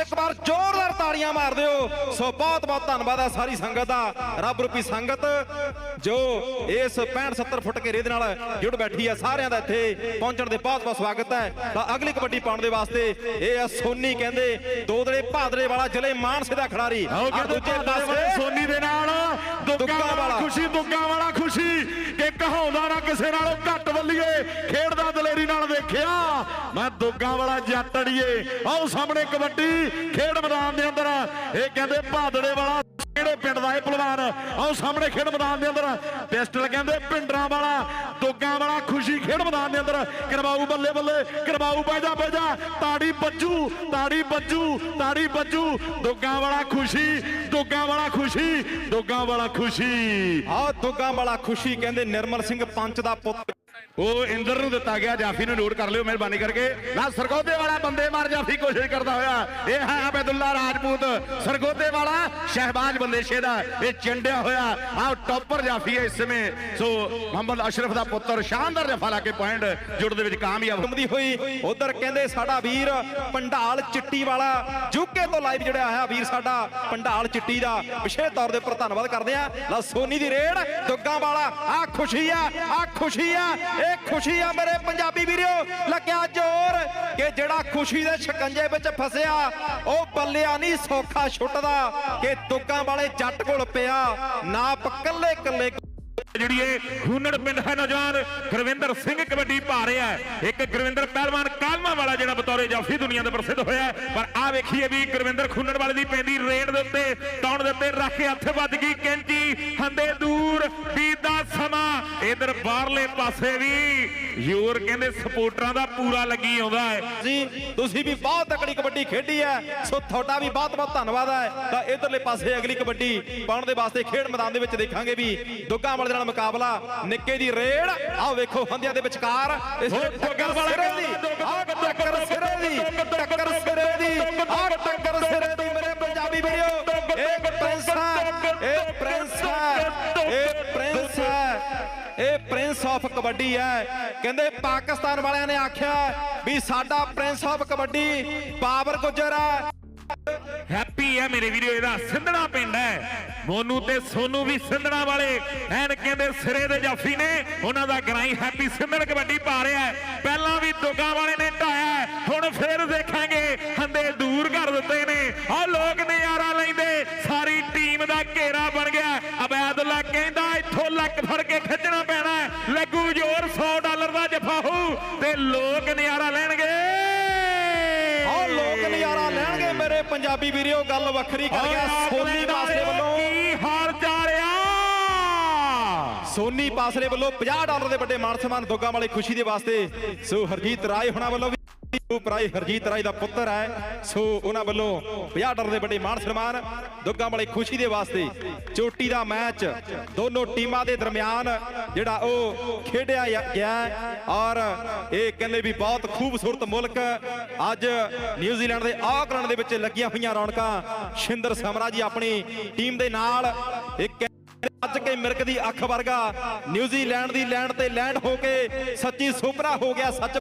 ਇੱਕ ਵਾਰ ਜ਼ੋਰਦਾਰ ਤਾੜੀਆਂ ਮਾਰ ਦਿਓ। ਸੋ ਬਹੁਤ ਬਹੁਤ ਧੰਨਵਾਦ ਹੈ ਸਾਰੀ ਸੰਗਤ ਦਾ ਰੱਬ ਰੂਪੀ ਸੰਗਤ ਜੋ ਇਸ 65 70 ਫੁੱਟ ਘੇਰੇ ਦੇ ਨਾਲ ਜੁੜ ਬੈਠੀ ਹੈ ਸਾਰਿਆਂ ਦਾ ਇੱਥੇ ਪਹੁੰਚਣ ਦੇ ਬਹੁਤ ਬਹੁਤ ਸਵਾਗਤ ਹੈ। ਤਾਂ ਅਗਲੀ ਕਬੱਡੀ ਪਾਉਣ ਦੇ ਵਾਸਤੇ ਇਹ ਆ ਸੋਨੀ ਕਹਿੰਦੇ ਦੋਦੜੇ ਭਾਦਰੇ ਵਾਲਾ ਜ਼ਿਲ੍ਹੇ ਮਾਨਸੇ ਦਾ ਖਿਡਾਰੀ। ਦੂਜੇ ਪਾਸੇ ਸੋਨੀ ਦੇ ਨਾਲ ਦੁੱਗਾ ਵਾਲਾ। ਖੁਸ਼ੀ ਦੁੱਗਾ ਵਾਲਾ ਖੁਸ਼ੀ। ਕਿ ਕਹਾਉਂਦਾ ਨਾ ਕਿਸੇ ਨਾਲੋਂ ਘੱਟ ਬੱਲੀਏ ਖੇਡਦਾ ਦਲੇਰੀ ਨਾਲ ਵੇਖਿਆ। ਮੈਂ ਦੁੱਗਾ ਵਾਲਾ ਜੱਟ ਅੜੀਏ। ਆਓ ਸਾਹਮਣੇ ਕਬੱਡੀ। ਖੇਡ ਮੈਦਾਨ ਦੇ ਅੰਦਰ। ਇਹ ਕਹਿੰਦੇ ਭਾਦੜੇ ਵਾਲਾ ਕਿਹੜੇ ਪਿੰਡ ਦਾ ਇਹ ਪਹਿਲਵਾਨ? ਆਓ ਸਾਹਮਣੇ ਖੇਡ ਮੈਦਾਨ ਦੇ ਅੰਦਰ। ਪਿਸਟਲ ਕਹਿੰਦੇ ਪਿੰਡਰਾਂ ਵਾਲਾ, ਦੁੱਗਾ ਵਾਲਾ ਖੁਸ਼ੀ ਖੇਡ ਮੈਦਾਨ ਦੇ ਅੰਦਰ। ਕਰਵਾਊ ਬੱਲੇ ਬੱਲੇ, ਕਰਵਾਊ ਬੈਜਾ ਬੈਜਾ ਤਾੜੀ ਬੱਜੂ ਤਾੜੀ ਬੱਜੂ ਤਾੜੀ ਬੱਜੂ। ਦੁੱਗਾ ਵਾਲਾ ਖੁਸ਼ੀ, ਦੁੱਗਾ ਵਾਲਾ ਖੁਸ਼ੀ, ਦੁੱਗਾ ਵਾਲਾ ਖੁਸ਼ੀ। ਆਹ ਦੁੱਗਾ ਵਾਲਾ ਖੁਸ਼ੀ ਕਹਿੰਦੇ ਨਿਰਮਲ ਸਿੰਘ ਪੰਚ ਦਾ ਪੁੱਤ। ਉਹ ਇੰਦਰ ਨੂੰ ਦਿੱਤਾ ਗਿਆ, ਜਾਫੀ ਨੂੰ ਨੋਟ ਕਰ ਲਿਓ ਮਿਹਰਬਾਨੀ ਕਰਕੇ। ਨਾ, ਸਰਗੋਦੇ ਵਾਲਾ ਬੰਦੇ ਮਾਰ ਜਾਫੀ ਕੋਸ਼ਿਸ਼ ਕਰਦਾ ਹੋਇਆ। ਇਹ ਹੈ ਅਬਦੁੱਲਾ ਰਾਜਪੂਤ। ਸਰਗੋਦੇ ਵਾਲਾ ਸ਼ਹਿਬਾਜ਼ ਬੰਦੇਸ਼ੇ ਦਾ। ਇਹ ਚੰਡਿਆ ਹੋਇਆ। ਆਹ ਟੌਪਰ ਜਾਫੀ ਹੈ ਇਸ ਸਮੇਂ। ਸੋ ਮੁਹੰਮਦ ਅਸ਼ਰਫ ਦਾ ਪੁੱਤਰ ਸ਼ਾਨਦਾਰ ਜਫਾ ਲਾ ਕੇ ਪੁਆਇੰਟ ਜੁੜ ਦੇ ਵਿੱਚ ਕਾਮਯਾਬ ਘੁੰਮਦੀ ਹੋਈ। ਉਧਰ ਕਹਿੰਦੇ ਸਾਡਾ ਵੀਰ ਪੰਡਾਲ ਚਿੱਟੀ ਵਾਲਾ। ਜੁਕੇ ਤੋਂ ਲਾਈਵ ਜੁੜਿਆ ਹੋਇਆ ਵੀਰ ਸਾਡਾ ਪੰਡਾਲ ਚਿੱਟੀ ਦਾ। ਵਿਸ਼ੇਸ਼ ਤੌਰ ਦੇ ਉੱਪਰ ਧੰਨਵਾਦ ਕਰਦੇ ਆ ਲਾ, ਸੋਨੀ ਦੀ ਰੇਡ, ਦੁੱਗਾ ਵਾਲਾ। ਆ ਖੁਸ਼ੀ ਆ ਆ ਖੁਸ਼ੀ ਆ। ਇਹ ਖੁਸ਼ੀ ਆ ਮੇਰੇ ਪੰਜਾਬੀ ਵੀਰੋ ਲੱਗਿਆ ਜ਼ੋਰ ਕਿ ਜਿਹੜਾ ਖੁਸ਼ੀ ਦੇ ਸ਼ਿਕੰਜੇ ਵਿੱਚ ਫਸਿਆ, ਉਹ ਬੱਲਿਆ ਨਹੀਂ, ਸੌਖਾ ਛੁੱਟਦਾ ਕਿ ਦੁੱਗਾ ਵਾਲੇ ਜੱਟ ਕੋਲ ਪਿਆ। ਨਾ ਕੱਲੇ ਕੱਲੇ ਜਿਹੜੀ ਇਹ ਖੂਨੜ ਪਿੰਡ ਹੈ ਨੌਜਵਾਨ, ਗੁਰਵਿੰਦਰ ਸਿੰਘ ਕਬੱਡੀ ਪਾ ਰਿਹਾ ਇੱਕ ਗੁਰਵਿੰਦਰ ਪਹਿਲਵਾਨ ਕਾਲਮਾ ਵਾਲਾ ਜਿਹੜਾ ਬਤੌਰੇ ਜਾਫੀ ਦੁਨੀਆ ਦੇ ਪ੍ਰਸਿੱਧ ਹੋਇਆ ਪਰ ਆ ਵੇਖੀਏ ਵੀ ਗੁਰਵਿੰਦਰ ਖੂਨੜ ਵਾਲੇ ਦੀ ਪੈਂਦੀ ਰੇਡ ਦੇ ਉੱਤੇ ਟਾਉਣ ਦੇ ਉੱਤੇ, ਰੱਖ ਕੇ ਹੱਥ ਵੱਜ ਗਈ ਕੈਂਚੀ। ਹੰਦੇ ਦੂਰ ਬੀਤ ਸਮਾਂ ਇਧਰ ਬਾਹਰਲੇ ਪਾਸੇ ਵੀ ਯੂਰ ਕਹਿੰਦੇ ਸਪੋਰਟਰਾਂ ਦਾ ਪੂਰਾ ਲੱਗੀ ਆਉਂਦਾ ਹੈ। ਜੀ ਤੁਸੀਂ ਵੀ ਬਹੁਤ ਤਕੜੀ ਕਬੱਡੀ ਖੇਡੀ ਹੈ ਸੋ ਤੁਹਾਡਾ ਵੀ ਬਹੁਤ ਬਹੁਤ ਧੰਨਵਾਦ ਹੈ। ਤਾਂ ਇਧਰਲੇ ਪਾਸੇ ਅਗਲੀ ਕਬੱਡੀ ਪਾਉਣ ਦੇ ਵਾਸਤੇ ਖੇਡ ਮੈਦਾਨ ਦੇ ਵਿੱਚ ਦੇਖਾਂਗੇ ਵੀ ਦੁੱਗਾ ਵਾਲੇ ਨਾਲ ਮੁਕਾਬਲਾ ਨਿੱਕੇ ਦੀ ਰੇਡ ਆਓ ਵੇਖੋ ਹੰਦਿਆਂ ਦੇ ਵਿਚਕਾਰ ਇਸ ਟੱਕਰ ਸਿਰੇ ਵਾਲਾ ਦੀ ਆਹ ਟੱਕਰ ਸਿਰੇ ਦੀ ਟੱਕਰ ਸਿਰੇ ਦੀ ਆਹ ਟੱਕਰ ਸਿਰੇ ਪ੍ਰਿੰਸ ਆਫ ਕਬੱਡੀ ਹੈ। ਕਹਿੰਦੇ ਪਾਕਿਸਤਾਨ ਵਾਲਿਆਂ ਨੇ ਆਖਿਆ ਵੀ ਸਾਡਾ ਪ੍ਰਿੰਸ ਆਫ ਕਬੱਡੀ ਬਾਬਰ ਗੁੱਜਰ ਹੈ। ਹੈਪੀ ਹੈ ਮੇਰੇ ਵੀਰੋ, ਇਹਦਾ ਸਿੰਧਣਾ ਪਿੰਡ ਹੈ। ਮੋਨੂ ਤੇ ਸੋਨੂ ਵੀ ਸਿੰਧਣਾ ਵਾਲੇ। ਐਨ ਕਹਿੰਦੇ ਸਿਰੇ ਦੇ ਜਾਫੀ ਨੇ, ਉਹਨਾਂ ਦਾ ਗਰਾਈ ਹੈਪੀ ਸਿੰਧਣ ਕਬੱਡੀ ਪਾ ਰਿਹਾ ਪਹਿਲਾਂ ਵੀ ਦੋਗਾ ਵਾਲੇ ਨੇ ਢਾਇਆ ਹੁਣ ਫੇਰ ਦੇਖਾਂਗੇ, ਹੰਦੇ ਦੂਰ ਕਰ ਦਿੱਤੇ ਨੇ। ਆਹ ਲੋਕ ਨਜ਼ਾਰਾ ਲੈਂਦੇ, ਸਾਰੀ ਟੀਮ ਦਾ ਘੇਰਾ ਬਣ ਗਿਆ। ਅਬੈਦੁੱਲਾ ਕਹਿੰਦਾ, ਇੱਥੋਂ ਲੱਕ ਫੜ ਕੇ ਲੋਕ ਨਜ਼ਾਰਾ ਲੈਣਗੇ। ਆਹ ਲੋਕ ਨਜ਼ਾਰਾ ਲੈਣਗੇ ਮੇਰੇ ਪੰਜਾਬੀ ਵੀਰੋ ਗੱਲ ਵੱਖਰੀ ਕਰ ਗਿਆ। ਸੋਨੀ ਪਾਸਰੇ ਵੱਲੋਂ ਕੀ ਹਾਲ ਚਾਲ ਆ? ਸੋਨੀ ਪਾਸਰੇ ਵੱਲੋਂ 50 ਡਾਲਰ ਦੇ ਵੱਡੇ ਮਾਨ ਸਨਮਾਨ ਦੋਗਾ ਵਾਲੇ ਖੁਸ਼ੀ ਦੇ ਵਾਸਤੇ। ਸੋ ਹਰਜੀਤ ਰਾਏ ਹੁਣਾਂ ਵੱਲੋਂ ਰੂਪ ਰਾਏ ਹਰਜੀਤ ਰਾਏ ਦਾ ਪੁੱਤਰ ਹੈ। ਸੋ ਉਹਨਾਂ ਵੱਲੋਂ 50 ਡਾਲਰ ਦੇ ਵੱਡੇ ਮਾਨ ਸਨਮਾਨ, ਦੋਗਾ ਵਾਲੇ ਖੁਸ਼ੀ ਦੇ ਵਾਸਤੇ ਚੋਟੀ ਦਾ ਮੈਚ ਦੋਨੋਂ ਟੀਮਾਂ ਦੇ ਦਰਮਿਆਨ ਜਿਹੜਾ ਉਹ ਖੇਡਿਆ ਗਿਆ ਔਰ ਇਹ ਕਹਿੰਦੇ ਵੀ ਬਹੁਤ ਖੂਬਸੂਰਤ ਮੁਲਕ ਅੱਜ ਨਿਊਜ਼ੀਲੈਂਡ ਦੇ ਆਕਲੈਂਡ ਦੇ ਵਿੱਚ ਲੱਗੀਆਂ ਹੋਈਆਂ ਰੌਣਕਾਂ। ਸ਼ਿੰਦਰ ਸਮਰਾ ਜੀ ਆਪਣੀ ਟੀਮ ਦੇ ਨਾਲ ਇੱਕ ਅੱਜ ਕੇ ਮਿਰਕ ਦੀ ਅੱਖ ਵਰਗਾ ਨਿਊਜ਼ੀਲੈਂਡ ਦੀ ਲੈਂਡ ਤੇ ਲੈਂਡ ਹੋ ਕੇ ਸੱਚੀ ਸੁਪਰਾ ਹੋ ਗਿਆ ਸੱਚ